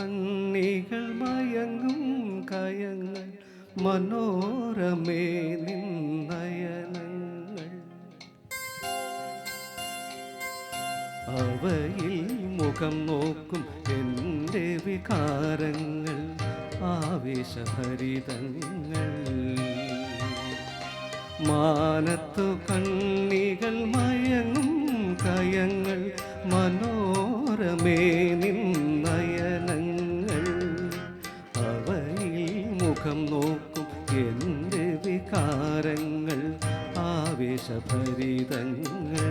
കണ്ണികൾ മയങ്ങും കയങ്ങൾ മനോരമേ നിന്നയനങ്ങൾ. അവയിൽ മുഖം നോക്കും എന്റെ വികാരങ്ങൾ ആവേശഹരിതങ്ങൾ മാനത്തു കണ്ണികൾ മയങ്ങും കയങ്ങൾ മനോരമേ നിന്നയനങ്ങൾ ആവേശഭരിതങ്ങൾ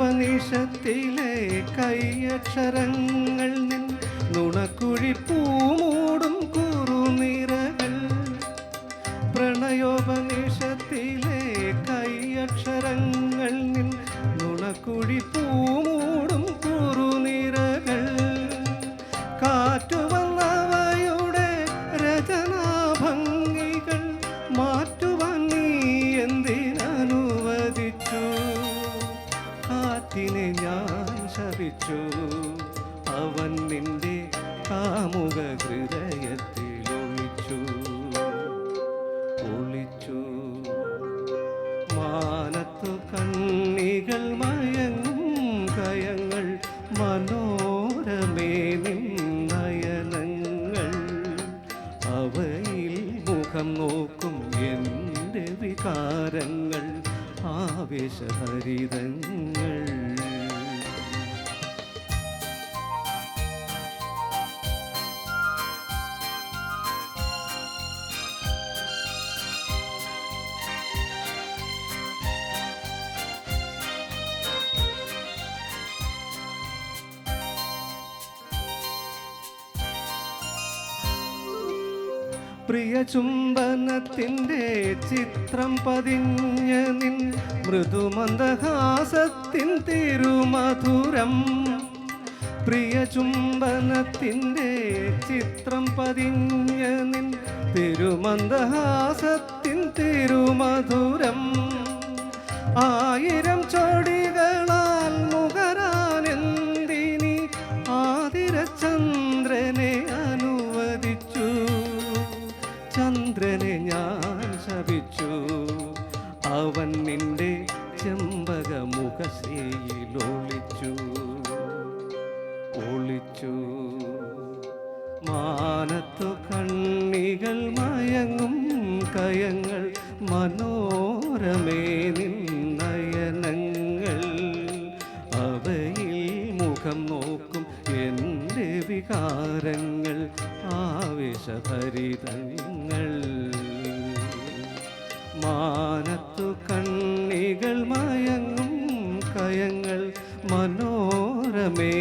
പ്രണയോപനിഷത്തിലെ കൈയക്ഷരങ്ങൾ നിൻ നുണക്കുഴി പൂമൂടും കുറുനിരകൾ പ്രണയോപനിഷത്തിലെ കൈയക്ഷരങ്ങൾ നിൻ പൂമൂടും കുറുനിരകൾ കാറ്റുവന്നവയുടെ കാമുക ഹൃദയത്തിൽ ഒളിച്ചു. ഒളിച്ചു മാനത്തു കണ്ണികൾ മയങ്ങും കയങ്ങൾ മനോരമേ നയനങ്ങൾ അവയിൽ മുഖം നോക്കും എന്റെ വികാരങ്ങൾ ആവേശഭരിതങ്ങൾ. പ്രിയ ചുംബനത്തിന്റെ ചിത്രം പതിഞ്ഞ നിൻ മൃദുമന്ദഹാസത്തിൻ തിരുമധുരം. പ്രിയ ചുംബനത്തിന്റെ ചിത്രം പതിഞ്ഞ നിൻ തിരുമന്ദഹാസത്തിൻ തിരുമധുരം. ആയിരം ചോടികളാൽ ഒളിച്ചു ഒളിച്ചു. മാനത്തു കണ്ണികൾ മയങ്ങും കയങ്ങൾ മനോരമേ നിന്നയനങ്ങൾ അവയിൽ മുഖം നോക്കും എന്റെ വികാരങ്ങൾ ആവേശഭരിതങ്ങൾ. മാനത്തു കണ്ണികൾ മയങ്ങും കയങ്ങൾ മനോരമേ.